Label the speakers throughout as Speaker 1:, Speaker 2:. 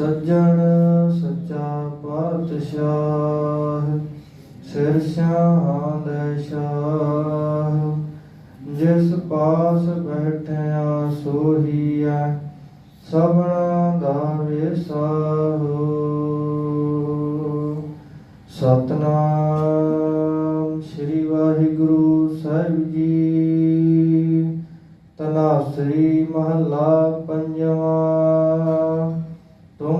Speaker 1: ਸੱਜਣ ਸੱਚਾ ਪਾਤਸ਼ਾਹ, ਸਿਰ ਸ਼ਾਹਾਂ ਦੇ ਸ਼ਾਹ। ਜਿਸ ਪਾਸ ਬੈਠਿਆ ਸੋਹੀਐ, ਸਭਨਾ ਦਾ ਵਿਸਾਹੋ ਸਤਨਾਮ ਸ੍ਰੀ ਵਾਹਿਗੁਰੂ ਸਾਹਿਬ ਜੀ। ਤਨਾਸਰੀ ਮਹੱਲਾ ਪੰਜਵਾਂ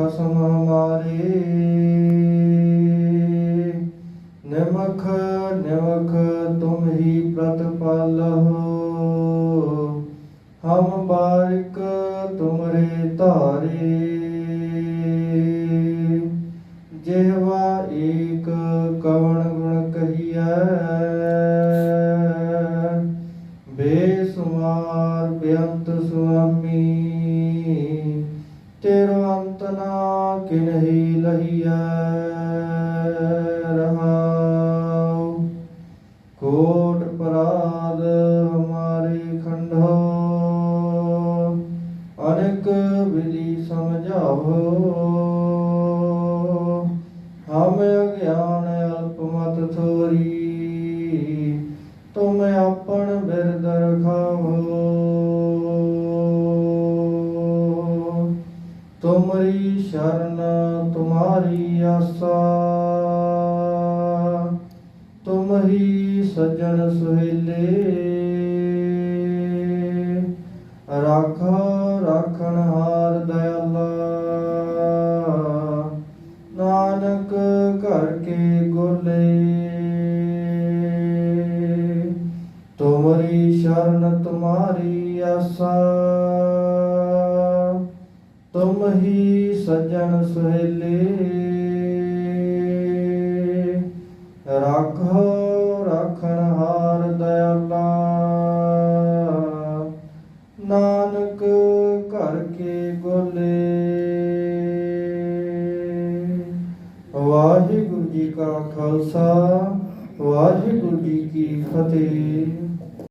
Speaker 1: ਖਸਮ ਹਮਾਰੇ ਨਿਮਖ ਨਿਮਖ ਤੁਮ ਹੀ ਪ੍ਰਤਪਾਲਹੁ ਹਮ ਬਾਰਿਕ ਤੁਮਰੇ ਧਾਰੇ। ਜਿਹਵਾ ਏਕ ਕਵਣ ਗੁਣ ਕਹੀਐ। ਬੇਸੁਮਾਰ ਬੇਅੰਤ ਸੁਆਮੀ। ਕਿਨਹੀ ਲਹੀਐ ਰਹਾਉ। ਕੋਟ ਪਰਾਦ ਹਮਾਰੇ ਖੰਡੋ ਅਨੇਕ ਵਿਧੀ ਸਮਝਾਵੋ ਹਮ ਅਗਿਆਨ ਅਲਪਮਤ ਥੋਰੀ। ਤੁਮ ਆਪਣ ਬਿਰਦ ਰਖਾਵੋ ਤੁਮਰੀ ਸ਼ਰਨ, ਤੁਮਾਰੀ ਆਸਾ। ਤੁਮ ਹੀ ਸਜਣ ਸੁਹੇਲੇ। ਰਾਖੋ ਰਾਖਣ ਹਾਰ ਦਇਆਲਾ। ਨਾਨਕ ਘਰ ਕੇ ਗੋਲੇ ਤੁਮਰੀ ਸ਼ਰਨ, ਤੁਮਾਰੀ ਆਸਾ। ਤੁਮ ਹੀ ਸਜਣ ਸੁਹੇਲੇ। ਰਾਖੋ ਰੱਖਣ ਹਾਰ ਦਇਆਲਾ। ਨਾਨਕ ਘਰ ਕੇ ਗੋਲੇ ਵਾਹਿਗੁਰੂ ਜੀ ਕਾ ਖਾਲਸਾ, ਵਾਹਿਗੁਰੂ ਜੀ ਕੀ ਫਤਿਹ।